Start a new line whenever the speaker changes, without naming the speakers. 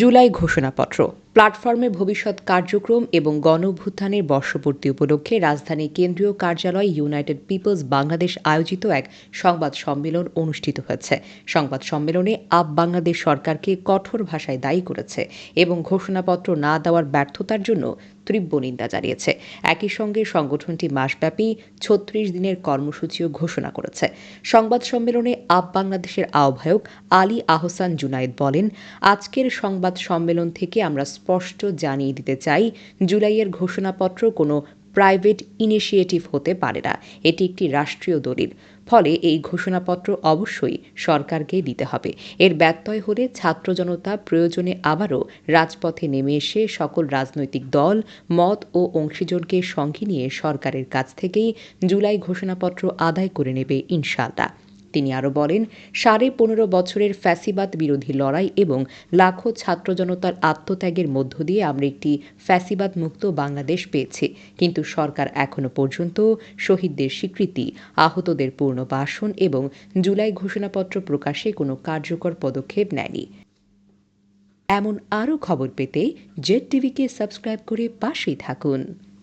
জুলাই ঘোষণাপত্র। প্ল্যাটফর্মে ভবিষ্যৎ কার্যক্রম এবং গণভূত্থানের বর্ষপূর্তি উপলক্ষে রাজধানী কেন্দ্রীয় কার্যালয় ইউনাইটেড পিপলস বাংলাদেশ আয়োজিত এক সংবাদ সম্মেলন অনুষ্ঠিত হয়েছে। সংবাদ সম্মেলনে আপ বাংলাদেশ সরকারকে কঠোর ভাষায় দায়ী করেছে এবং ঘোষণাপত্র না দেওয়ার ব্যর্থতার জন্য তীব্র নিন্দা জানিয়েছে। একই সঙ্গে সংগঠনটি মাসব্যাপী ছত্রিশ দিনের কর্মসূচিও ঘোষণা করেছে। সংবাদ সম্মেলনে আপ বাংলাদেশের আহ্বায়ক আলী আহসান জুনায়েদ বলেন, আজকের সংবাদ সম্মেলন থেকে আমরা স্পষ্ট জানিয়ে দিতে চাই, জুলাইয়ের ঘোষণাপত্র কোনো প্রাইভেট ইনিশিয়েটিভ হতে পারে না। এটি একটি রাষ্ট্রীয় দলিল। ফলে এই ঘোষণাপত্র অবশ্যই সরকারকে দিতে হবে। এর ব্যত্যয় হলে ছাত্র জনতা প্রয়োজনে আবারও রাজপথে নেমে এসে সকল রাজনৈতিক দল, মত ও অংশীজনকে সঙ্গে নিয়ে সরকারের কাছ থেকেই জুলাই ঘোষণাপত্র আদায় করে নেবে ইনশাআল্লাহ। তিনি আরও বলেন, সাড়ে পনেরো বছরের ফ্যাসিবাদ বিরোধী লড়াই এবং লাখো ছাত্র জনতার আত্মত্যাগের মধ্য দিয়ে আমরা একটি ফ্যাসিবাদ মুক্ত বাংলাদেশ পেয়েছি। কিন্তু সরকার এখনও পর্যন্ত শহীদদের স্বীকৃতি, আহতদের পুনর্বাসন এবং জুলাই ঘোষণাপত্র প্রকাশে কোনো কার্যকর পদক্ষেপ নেয়নি। এমন আরও খবর পেতে জেড টিভিকে সাবস্ক্রাইব করে পাশেই থাকুন।